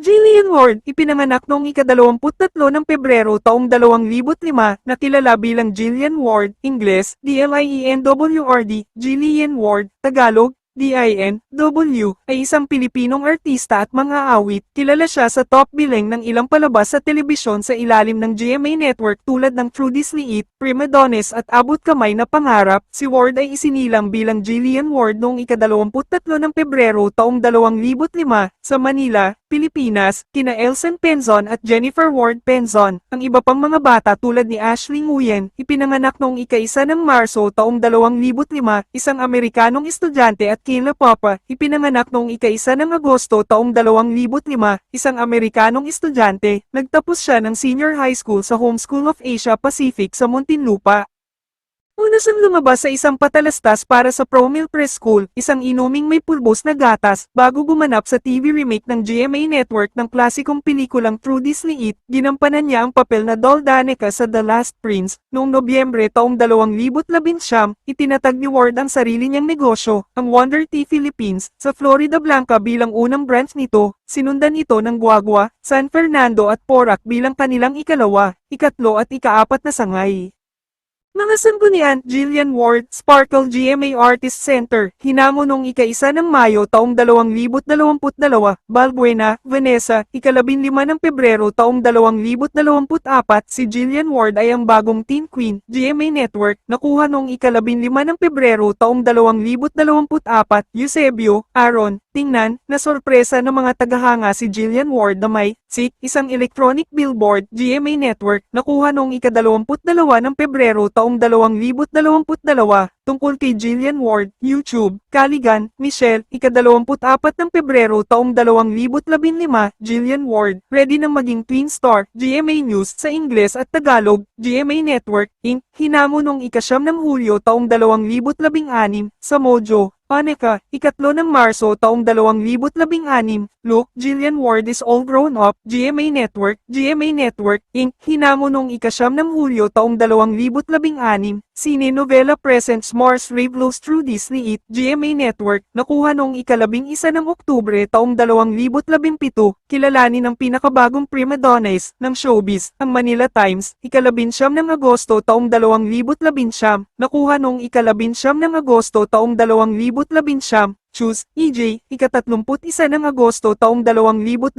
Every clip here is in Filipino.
Jillian Ward, ipinanganak noong ika-23 ng Pebrero taong 2005 na kilala bilang Jillian Ward, Ingles, D-L-I-E-N-W-R-D, Jillian Ward, Tagalog, D-I-N-W, ay isang Pilipinong artista at mga awit. Kilala siya sa top billing ng ilang palabas sa telebisyon sa ilalim ng GMA Network tulad ng Trudy's Liit, Prima Donnes at Abot Kamay na Pangarap. Si Ward ay isinilang bilang Jillian Ward noong ika-23 ng Pebrero taong 2005 sa Manila, Pilipinas, kina Elsen Penzon at Jennifer Ward Penzon. Ang iba pang mga bata tulad ni Ashley Nguyen, ipinanganak noong ika-isa ng Marso taong 2005, isang Amerikanong estudyante at Kayla Papa, ipinanganak noong ika-isa ng Agosto taong 2005, isang Amerikanong estudyante, nagtapos siya ng senior high school sa Home School of Asia Pacific sa Muntinlupa. Una siyang lumabas sa isang patalastas para sa Promil Press School, isang inuming may pulbos na gatas, bago gumanap sa TV remake ng GMA Network ng klasikong pelikulang Trudy's Liit, ginampanan niya ang papel na Dol Danica sa The Last Prince. Noong Nobyembre taong 2019, itinatag ni Ward ang sarili niyang negosyo, ang Wonder Tea Philippines, sa Florida Blanca bilang unang branch nito, sinundan ito ng Guagua, San Fernando at Porac bilang kanilang ikalawa, ikatlo at ikaapat na sangay. Mga sanggunian, Jillian Ward, Sparkle GMA Artist Center, hinamo noong ika-isa ng Mayo taong 2022, Balbuena, Vanessa, ikalabinlima ng Pebrero taong 2024, si Jillian Ward ay ang bagong teen queen, GMA Network, nakuha noong ikalabinlima ng Pebrero taong 2024, Eusebio, Aaron, tingnan, na sorpresa ng mga tagahanga si Jillian Ward na may, SIC, isang electronic billboard, GMA Network, nakuha noong ika-22 ng Pebrero taong 2022, tungkol kay Jillian Ward, YouTube, Caligan, Michelle, ika-24 ng Pebrero taong 2015, Jillian Ward, ready na maging twin star, GMA News sa Ingles at Tagalog, GMA Network, Inc., hinamo noong ikasyam ng Hulyo taong 2016, sa Mojo, Paneka, ikatlo ng Marso taong 2016, Look, Jillian Ward is all grown up, GMA Network, GMA Network, Inc., hinamo noong ikasyam ng Hulyo taong 2016, Sine Novela Presents Mars Rave Lows Through This Liit, GMA Network, nakuha noong ikalabing isa ng Oktubre taong 2017, kilalanin ng pinakabagong prima donnes ng showbiz, ang Manila Times, ikalabinsyam ng Agosto taong 2019, nakuha noong ikalabinsyam ng Agosto taong 2019, Choose, EJ, ikatatlumput isa ng Agosto taong 2022,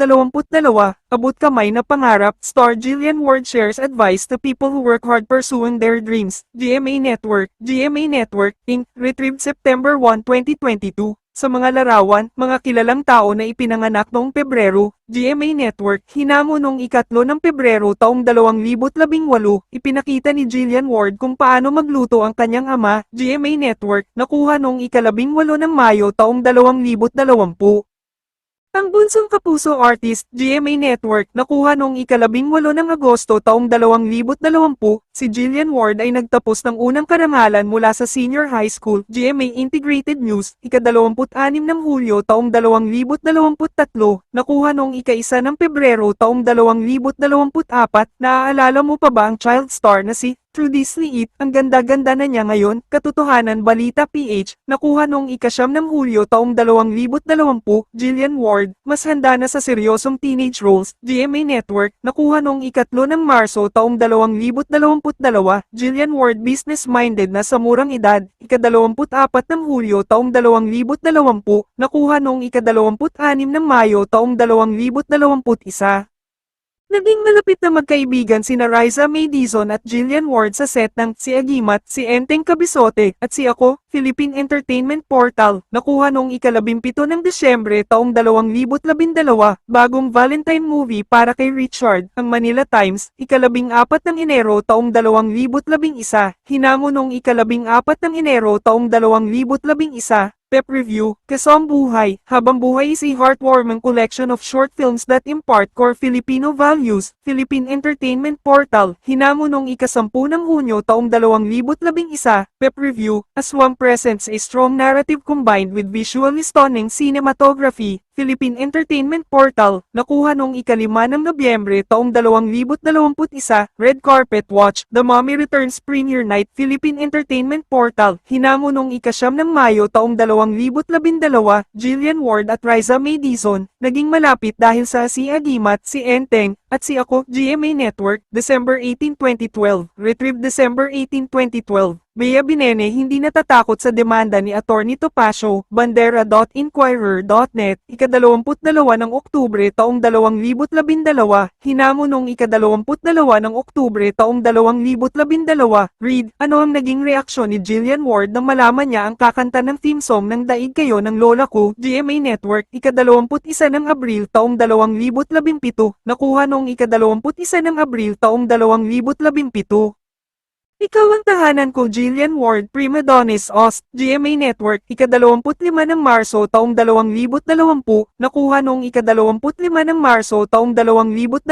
abot kamay na pangarap, star Jillian Ward shares advice to people who work hard pursuing their dreams, GMA Network, GMA Network, Inc., retrieved September 1, 2022. Sa mga larawan, mga kilalang tao na ipinanganak noong Pebrero, GMA Network, hinamo noong ikatlo ng Pebrero taong 2018, ipinakita ni Jillian Ward kung paano magluto ang kanyang ama, GMA Network, nakuha noong ikalabing walo ng Mayo taong 2020. Ang bunsong kapuso artist, GMA Network, nakuha noong ikalabing walo ng Agosto taong 2020, si Jillian Ward ay nagtapos ng unang karangalan mula sa senior high school, GMA Integrated News, ika-26 ng Hulyo taong 2023, nakuha noong ika-isa ng Pebrero taong 2024, naaalala mo pa ba ang child star na si Trudy's Liit, ang ganda-ganda na niya ngayon, katotohanan balita PH, nakuha noong ikasyam ng Hulyo taong 2020, Jillian Ward, mas handa na sa seryosong teenage roles, GMA Network, nakuha noong ikatlo ng Marso taong 2022, Jillian Ward business-minded na sa murang edad, ika-24 ng Hulyo taong 2020, nakuha noong ika-26 ng Mayo taong 2021. Naging malapit na magkaibigan sina Riza May Dizon at Jillian Ward sa set ng Si Agimat, Si Enteng Kabisote, at si ako, Philippine Entertainment Portal, nakuha noong ikalabimpito ng Desyembre taong 2012, bagong Valentine movie para kay Richard, ang Manila Times, ikalabing apat ng Enero taong 2011, hinamo noong ikalabing apat ng Enero taong 2011, Pep Review, Kasam Buhay, Habang Buhay is a heartwarming collection of short films that impart core Filipino values, Philippine Entertainment Portal, hinamo noong ikasampu ng Hunyo taong 2011, Pep Review, Aswang presents a strong narrative combined with visually stunning cinematography, Philippine Entertainment Portal, nakuha noong ikalima ng Nobyembre taong 2021, Red Carpet Watch, The Mommy Returns Premiere Night, Philippine Entertainment Portal, hinamo noong ikasyam ng Mayo taong 2012, Jillian Ward at Riza May Dizon, naging malapit dahil sa si Agimat, si Enteng, at si ako, GMA Network, December 18, 2012, retrieved December 18, 2012. Bea Binene hindi natatakot sa demanda ni Attorney Topacio, bandera.inquirer.net, ikadalawamput-dalawa ng Oktubre taong 2012, hinamo noong ikadalawamput-dalawa ng Oktubre taong 2012, read, ano ang naging reaksyon ni Jillian Ward nang malaman niya ang kakanta ng theme song ng Daig Kayo ng Lola Ko, GMA Network, ikadalawamput-isa ng Abril taong 2017, nakuha noong ikadalawamput-isa ng Abril taong 2017. Ikaw ang tahanan ko Jillian Ward Prima Donnis Ost, GMA Network, ika-25 ng Marso taong 2020, nakuha noong ika-25 ng Marso taong 2020,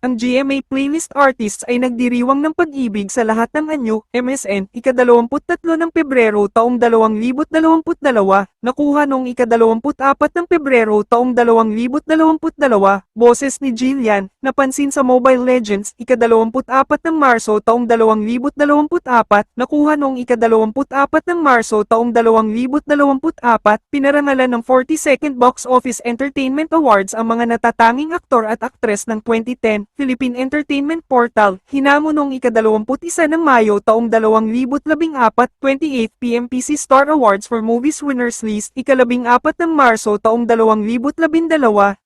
ang GMA Playlist Artists ay nagdiriwang ng pag-ibig sa lahat ng anyo, MSN, ika-23 ng Pebrero taong 2022, nakuha noong ika-24 ng Pebrero taong 2022, boses ni Jillian, napansin sa Mobile Legends, ika-24 ng Marso taong 2024, nakuha noong ika-24 ng Marso taong 2024, pinarangalan ng 42nd Box Office Entertainment Awards ang mga natatanging aktor at aktres ng 2010 Philippine Entertainment Portal, hinamo noong ika-21 ng Mayo taong 2014, 28 PMPC Star Awards for Movies Winners List, ikalabing apat ng Marso taong 2012,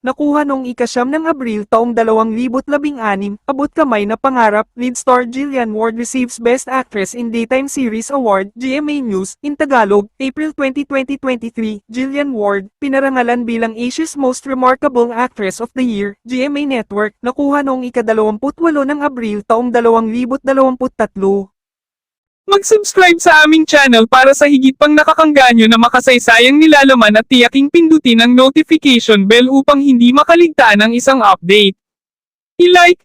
nakuha noong ikasyam ng Abril taong 2016, abot kamay na pangarap, lead star Jillian Ward receives Best Actress in Daytime Series Award, GMA News, in Tagalog, April 20, 2023, Jillian Ward, pinarangalan bilang Asia's Most Remarkable Actress of the Year, GMA Network, nakuha noong ika-28 ng Abril taong 2023. Mag-subscribe sa aming channel para sa higit pang nakakangganyo na makasaysayang nilalaman at tiyaking pindutin ang notification bell upang hindi makaligtaan ang isang update. I-like,